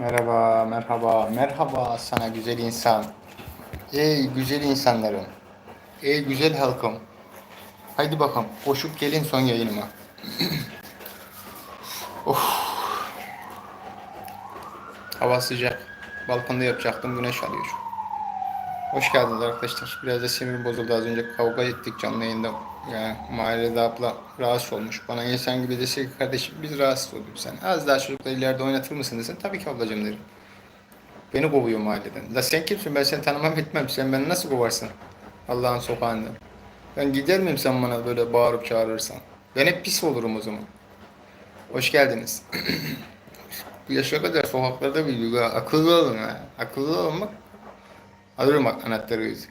Merhaba, merhaba, merhaba sana güzel insan. Ey güzel insanlarım. Ey güzel halkım. Haydi bakalım, koşup gelin son yayınıma. of. Hava sıcak. Balkonda yapacaktım, güneş alıyor. Hoş geldiniz arkadaşlar. Biraz da sinirim bozuldu az önce kavga ettik canlı yayında. Yani mahallede abla rahatsız olmuş. Bana insan gibi dese ki kardeşim biz rahatsız olduk sen. Az daha çocukla ileride oynatır mısın desen tabii ki ablacığım derim. Beni kovuyor mahalleden. La sen kimsin ben seni tanımam etmem. Sen beni nasıl kovarsın? Allah'ın sokağında. Ben gider miyim sen bana böyle bağırıp çağırırsan? Ben hep pis olurum o zaman. Hoş geldiniz. Yaşa kadar sokaklarda büyüdük ha. Akıllı olun ha. Akıllı olmak Alırım bak anahtarı yüzü.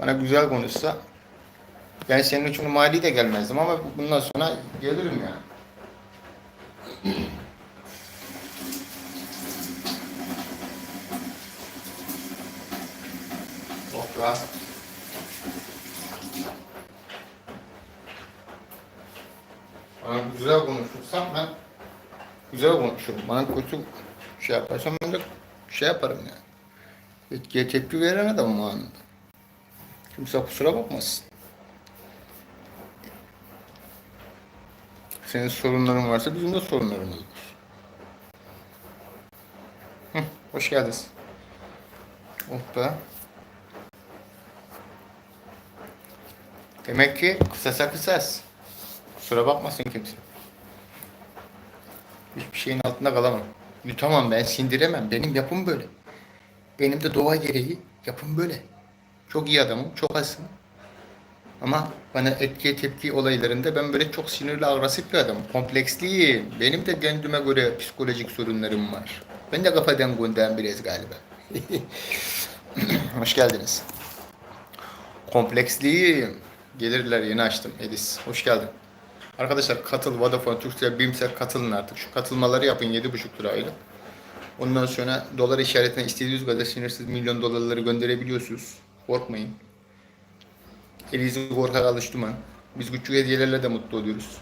Bana güzel konuşsa ben senin için mali de gelmezdim ama bundan sonra gelirim yani. Oh. Bana güzel konuşursan ben güzel konuşurum. Bana kötü şey yaparsan ben de şey yaparım yani. Etkiye tepki veren adamım anında. Kimse kusura bakmasın. Senin sorunların varsa bizim de sorunlarımız var. Hoş geldiniz. Oh be. Demek ki kısasa kısas. Kusura bakmasın kimse. Hiçbir şeyin altında kalamam. Yutamam ben sindiremem. Benim yapım böyle. Benim de doğa gereği yapım böyle. Çok iyi adamım, çok azım. Ama bana etki tepki olaylarında ben böyle çok sinirli agresif bir adamım. Kompleksliyim. Benim de kendime göre psikolojik sorunlarım var. Ben de kafadan günden biraz galiba. Hoş geldiniz. Kompleksliyim. Gelirler yeni açtım Edis. Hoş geldin. Arkadaşlar katıl Vodafone, Turkcell, Bimsel katılın artık. Şu katılmaları yapın 7,5 lira aylık. Ondan sonra dolar işaretine istediğiniz kadar sinirsiz milyon dolarları gönderebiliyorsunuz. Korkmayın. Elinizi korkak alıştırmayın. Biz küçük hediyelerle de mutlu oluyoruz.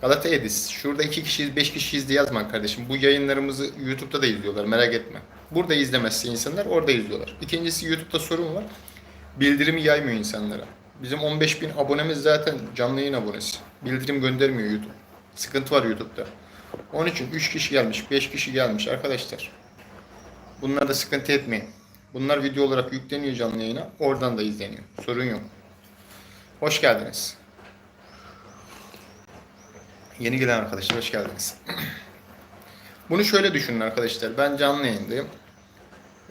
Galata Edis. Şurada iki kişiyiz, beş kişiyiz diye yazma kardeşim. Bu yayınlarımızı YouTube'da da izliyorlar merak etme. Burada izlemezse insanlar orada izliyorlar. İkincisi YouTube'da sorun var. Bildirimi yaymıyor insanlara. Bizim 15 bin abonemiz zaten canlı yayın abonesi. Bildirim göndermiyor YouTube. Sıkıntı var YouTube'da. Onun için 3 kişi gelmiş, 5 kişi gelmiş arkadaşlar. Bunlar da sıkıntı etmeyin. Bunlar video olarak yükleniyor canlı yayına. Oradan da izleniyor. Sorun yok. Hoş geldiniz. Yeni gelen arkadaşlar hoş geldiniz. Bunu şöyle düşünün arkadaşlar. Ben canlı yayındayım.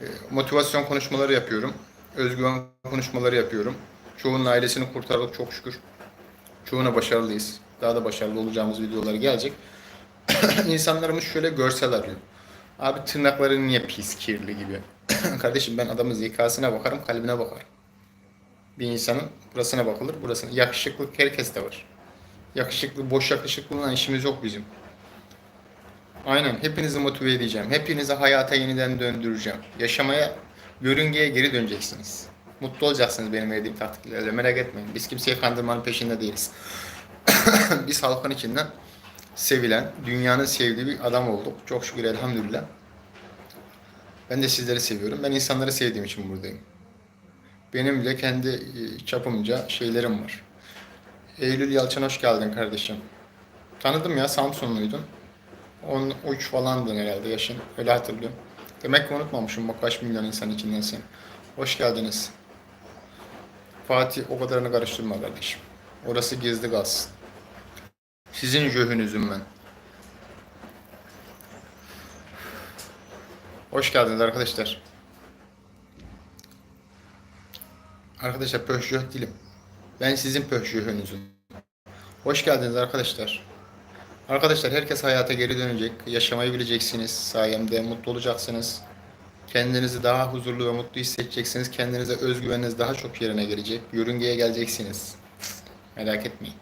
Ee, Motivasyon konuşmaları yapıyorum. Özgüven konuşmaları yapıyorum. Çoğunun ailesini kurtardık çok şükür. Çoğuna başarılıyız. Daha da başarılı olacağımız videolar gelecek. İnsanlarımız şöyle görsel arıyor. Abi tırnakları niye pis, kirli gibi. Kardeşim ben adamın zekasına bakarım, kalbine bakarım. Bir insanın burasına bakılır, burasına. Yakışıklık herkeste var. Yakışıklı, boş yakışıklılığına işimiz yok bizim. Aynen, hepinizi motive edeceğim. Hepinizi hayata yeniden döndüreceğim. Yaşamaya, yörüngeye geri döneceksiniz. Mutlu olacaksınız benim verdiğim taktiklerle. Merak etmeyin. Biz kimseyi kandırmanın peşinde değiliz. Biz halkın içinden sevilen, dünyanın sevdiği bir adam olduk. Çok şükür elhamdülillah. Ben de sizleri seviyorum. Ben insanları sevdiğim için buradayım. Benim bile kendi e, çapımca şeylerim var. Eylül Yalçın hoş geldin kardeşim. Tanıdım ya Samsunluydun. 13 falandın herhalde yaşın. Öyle hatırlıyorum. Demek ki unutmamışım bak kaç milyon insan içinden sen. Hoş geldiniz. Fatih o kadarını karıştırma kardeşim. Orası gizli kalsın. Sizin jöhünüzüm ben. Hoş geldiniz arkadaşlar. Arkadaşlar pöhjöh dilim. Ben sizin pöhjöhünüzüm. Hoş geldiniz arkadaşlar. Arkadaşlar herkes hayata geri dönecek. Yaşamayı bileceksiniz. Sayemde mutlu olacaksınız. Kendinizi daha huzurlu ve mutlu hissedeceksiniz. Kendinize özgüveniniz daha çok yerine gelecek. Yörüngeye geleceksiniz. Merak etmeyin.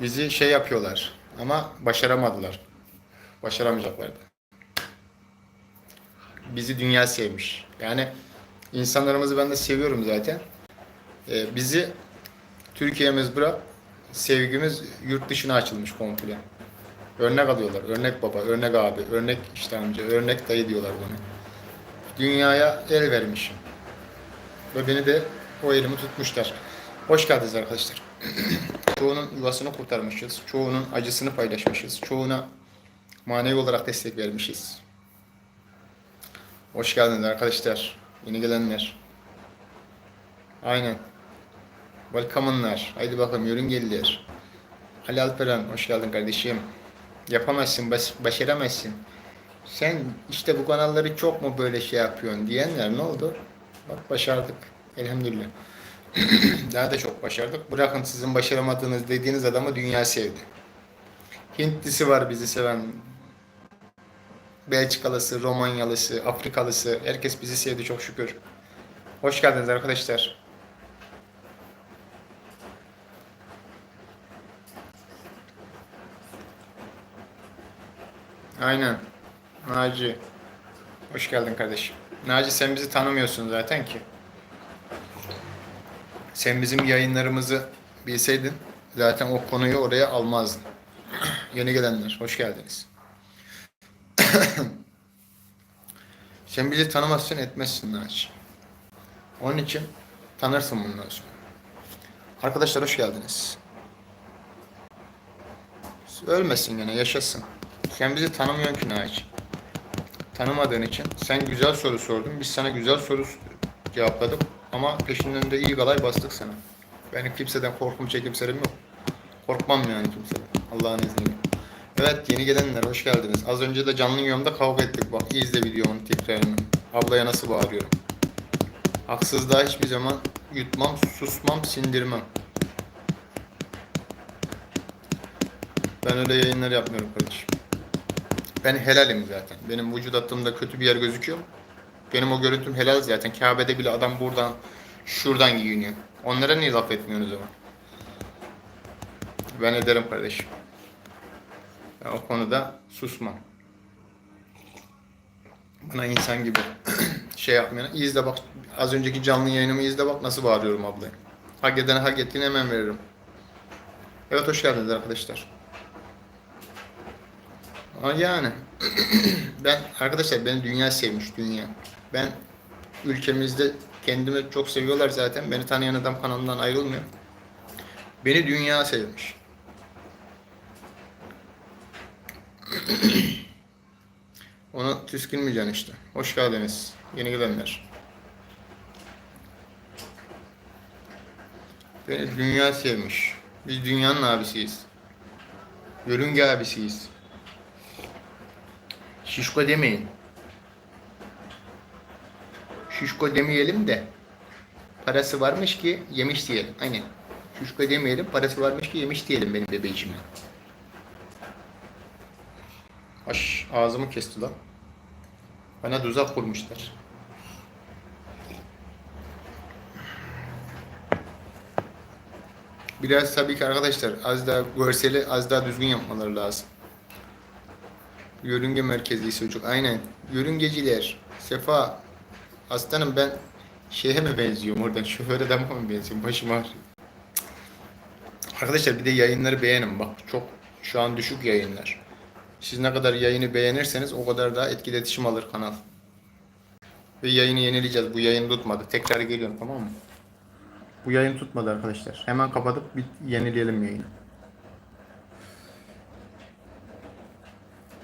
Bizi şey yapıyorlar ama başaramadılar. Başaramayacaklar da. Bizi dünya sevmiş. Yani insanlarımızı ben de seviyorum zaten. Ee, bizi Türkiye'miz bırak, sevgimiz yurt dışına açılmış komple. Örnek alıyorlar. Örnek baba, örnek abi, örnek işte amca, örnek dayı diyorlar bana. Dünyaya el vermişim. Ve beni de o elimi tutmuşlar. Hoş geldiniz arkadaşlar. Çoğunun yuvasını kurtarmışız. Çoğunun acısını paylaşmışız. Çoğuna manevi olarak destek vermişiz. Hoş geldiniz arkadaşlar. Yeni gelenler. Aynen. Welcome'ınlar. Haydi bakalım yörüngeliler. Ali Alperen hoş geldin kardeşim. Yapamazsın, baş, başaramazsın. Sen işte bu kanalları çok mu böyle şey yapıyorsun diyenler ne oldu? Bak başardık. Elhamdülillah. Daha da çok başardık. Bırakın sizin başaramadığınız dediğiniz adamı dünya sevdi. Hintlisi var bizi seven. Belçikalısı, Romanyalısı, Afrikalısı. Herkes bizi sevdi çok şükür. Hoş geldiniz arkadaşlar. Aynen. Naci. Hoş geldin kardeşim. Naci sen bizi tanımıyorsun zaten ki. Sen bizim yayınlarımızı bilseydin zaten o konuyu oraya almazdın. Yeni gelenler hoş geldiniz. sen bizi tanımazsın etmezsin Naci. Onun için tanırsın bundan sonra. Arkadaşlar hoş geldiniz. Ölmesin gene yaşasın. Sen bizi tanımıyorsun ki Naci. Tanımadığın için sen güzel soru sordun. Biz sana güzel soru cevapladık. Ama peşinden de iyi galay bastık sana. Benim kimseden korkum çekimserim yok. Korkmam yani kimseden. Allah'ın izniyle. Evet yeni gelenler hoş geldiniz. Az önce de canlı yayında kavga ettik. Bak izle videomun tekrarını. Ablaya nasıl bağırıyorum. Haksızlığa hiçbir zaman yutmam, susmam, sindirmem. Ben öyle yayınlar yapmıyorum kardeşim. Ben helalim zaten. Benim vücut hattımda kötü bir yer gözüküyor. Benim o görüntüm helal zaten. Kabe'de bile adam buradan, şuradan giyiniyor. Onlara niye laf etmiyorsunuz o zaman? Ben ederim kardeşim. Ben o konuda susmam. Bana insan gibi şey yapmayın. İzle bak. Az önceki canlı yayınımı izle bak nasıl bağırıyorum ablaya. Hak edene hak ettiğini hemen veririm. Evet hoş geldiniz arkadaşlar. Yani ben arkadaşlar beni dünya sevmiş dünya. Ben ülkemizde kendimi çok seviyorlar zaten. Beni tanıyan adam kanalımdan ayrılmıyor. Beni dünya sevmiş. Ona tüskünmeyeceksin işte. Hoş geldiniz. Yeni gelenler. Beni dünya sevmiş. Biz dünyanın abisiyiz. Yörünge abisiyiz. Şişko demeyin. Şişko demeyelim de parası varmış ki yemiş diyelim. Aynen. Şişko demeyelim parası varmış ki yemiş diyelim benim bebeğime. Aş ağzımı kesti lan. Bana tuzak kurmuşlar. Biraz tabii ki arkadaşlar az daha görseli az daha düzgün yapmaları lazım. Yörünge merkezli çocuk. Aynen. Yörüngeciler. Sefa. Aslanım ben şeye mi benziyorum oradan? Şoför adamı mı benziyorum? Başım ağrıyor. Arkadaşlar bir de yayınları beğenin. Bak çok şu an düşük yayınlar. Siz ne kadar yayını beğenirseniz o kadar daha etkili iletişim alır kanal. Ve yayını yenileyeceğiz. Bu yayın tutmadı. Tekrar geliyorum tamam mı? Bu yayın tutmadı arkadaşlar. Hemen kapatıp bir yenileyelim yayını.